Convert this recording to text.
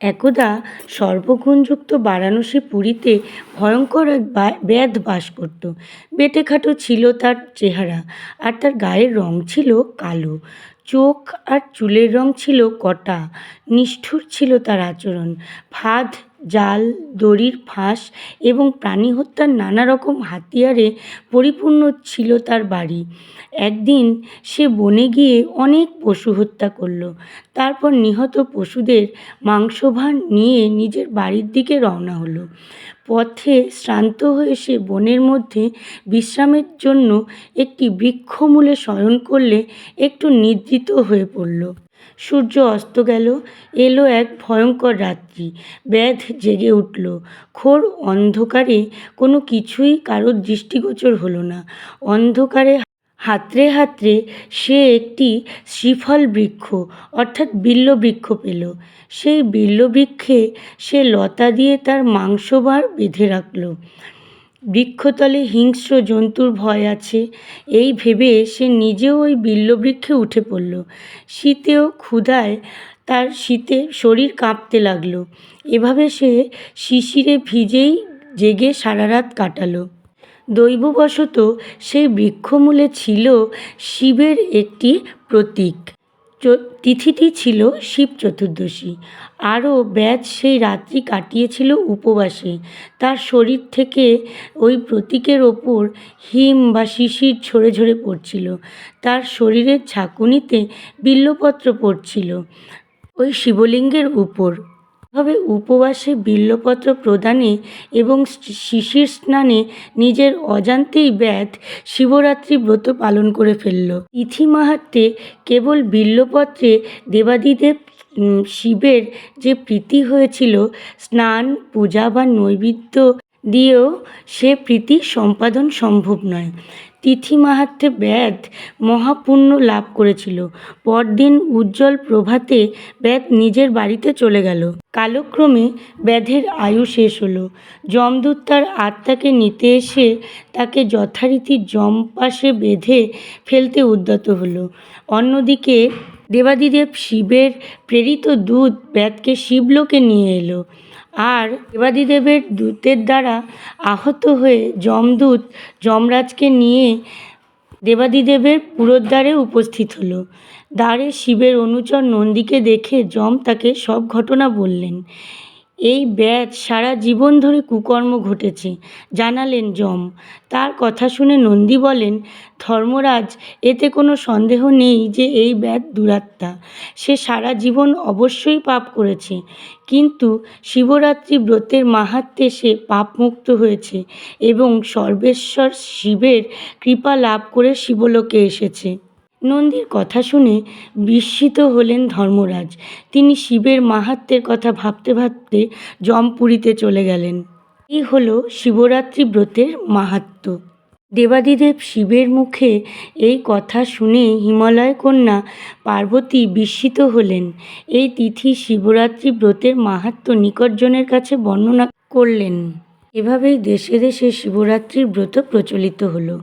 একদা সর্বগুণযুক্ত বারাণসী পুরীতে ভয়ঙ্কর এক ব্যাধ বাস করত। বেঁটেখাটো ছিল তার চেহারা, আর তার গায়ের রং ছিল কালো। চোখ আর চুলের রং ছিল কটা, নিষ্ঠুর ছিল তার আচরণ। ফাঁদ জাল, দড়ির ফাঁস এবং প্রাণী হত্যার নানা রকম হাতিয়ারে পরিপূর্ণ ছিল তার বাড়ি। একদিন সে বনে গিয়ে অনেক পশু হত্যা করল। তারপর নিহত পশুদের মাংসভার নিয়ে নিজের বাড়ির দিকে রওনা হলো। পথে শ্রান্ত হয়ে সে বনের মধ্যে বিশ্রামের জন্য একটি বৃক্ষমূলে শয়ন করলে একটু নিদ্রিত হয়ে পড়ল। সূর্য অস্ত গেল, এলো এক ভয়ঙ্কর রাত্রি। ব্যাধ জেগে উঠল, ঘোর অন্ধকারে কোনো কিছুই কারোর দৃষ্টিগোচর হলো না। অন্ধকারে হাতড়ে হাতড়ে সে একটি শ্রীফল বৃক্ষ, অর্থাৎ বিল্ব বৃক্ষ পেল। সেই বিল্ব বৃক্ষে সে লতা দিয়ে তার মাংসভার বেঁধে রাখল। বৃক্ষতলে হিংস্র জন্তুর ভয় আছে। এই ভেবে সে নিজেও ওই বিল্ববৃক্ষে উঠে পড়ল। শীতেও ক্ষুধায় তার শীতে শরীর কাঁপতে লাগল। এভাবে সে শিশিরে ভিজেই জেগে সারা রাত কাটালো। দৈববশত সেই বৃক্ষমূলে ছিল শিবের একটি প্রতীক। তিথিটি ছিল শিব চতুর্দশী। আরও ব্যাজ সেই রাত্রি কাটিয়েছিল উপবাসে। তার শরীর থেকে ওই প্রতীকের ওপর হিম বা শিশির ঝরে ঝরে পড়ছিল। তার শরীরের ঝাঁকুনিতে বিল্বপত্র পড়ছিল। ওই শিবলিঙ্গের উপর। এভাবে উপবাসে বিল্বপত্র প্রদানে এবং শিশির স্নানে নিজের অজান্তেই ব্যাধ শিবরাত্রি ব্রত পালন করে ফেলল। তিথি মাহাত্মে কেবল বিল্বপত্রে দেবাদিদেব শিবের যে প্রীতি হয়েছিল, স্নান, পূজা বা নৈবেদ্য দিয়েও সে প্রীতি সম্পাদন সম্ভব নয়। তিথি মাহাত্মে ব্যাধ মহাপুণ্য লাভ করেছিল। পরদিন উজ্জ্বল প্রভাতে ব্যাধ নিজের বাড়িতে চলে গেল। কালক্রমে ব্যাধের আয়ু শেষ হলো। যমদূত তার আত্মাকে নিতে এসে তাকে যথারীতি যম পাশে বেঁধে ফেলতে উদ্যত হলো। অন্যদিকে দেবাদিদেব শিবের প্রেরিত দূত ব্যাধকে শিবলোকে নিয়ে এলো। আর দেবাদিদেবের দূতের দ্বারা আহত হয়ে যমদূত যমরাজকে নিয়ে দেবাদিদেবের পুরোদ্বারে উপস্থিত হলো। দ্বারে শিবের অনুচর নন্দীকে দেখে যম তাকে সব ঘটনা বললেন। এই ব্যাধ সারা জীবন ধরে কুকর্ম ঘটেছে। জানালেন যম তার কথা শুনে নন্দী বলেন, ধর্মরাজ, এতে কোনো সন্দেহ নেই যে এই ব্যাধ দুরাত্মা। সে সারা জীবন অবশ্যই পাপ করেছে। কিন্তু শিবরাত্রি ব্রতের মাহাত্মে সে পাপমুক্ত হয়েছে এবং সর্বেশ্বর শিবের কৃপা লাভ করে শিবলোকে এসেছে। নন্দীর কথা শুনে বিস্মিত হলেন ধর্মরাজ। তিনি শিবের মাহাত্ম্যের কথা ভাবতে ভাবতে জমপুরীতে চলে গেলেন। এই হলো শিবরাত্রি ব্রতের মাহাত্ম্য। দেবাদিদেব শিবের মুখে এই কথা শুনে হিমালয় কন্যা পার্বতী বিস্মিত হলেন। এই তিথি শিবরাত্রি ব্রতের মাহাত্ম্য নিকটজনের কাছে বর্ণনা করলেন। এভাবেই দেশে দেশে শিবরাত্রির ব্রত প্রচলিত হলো।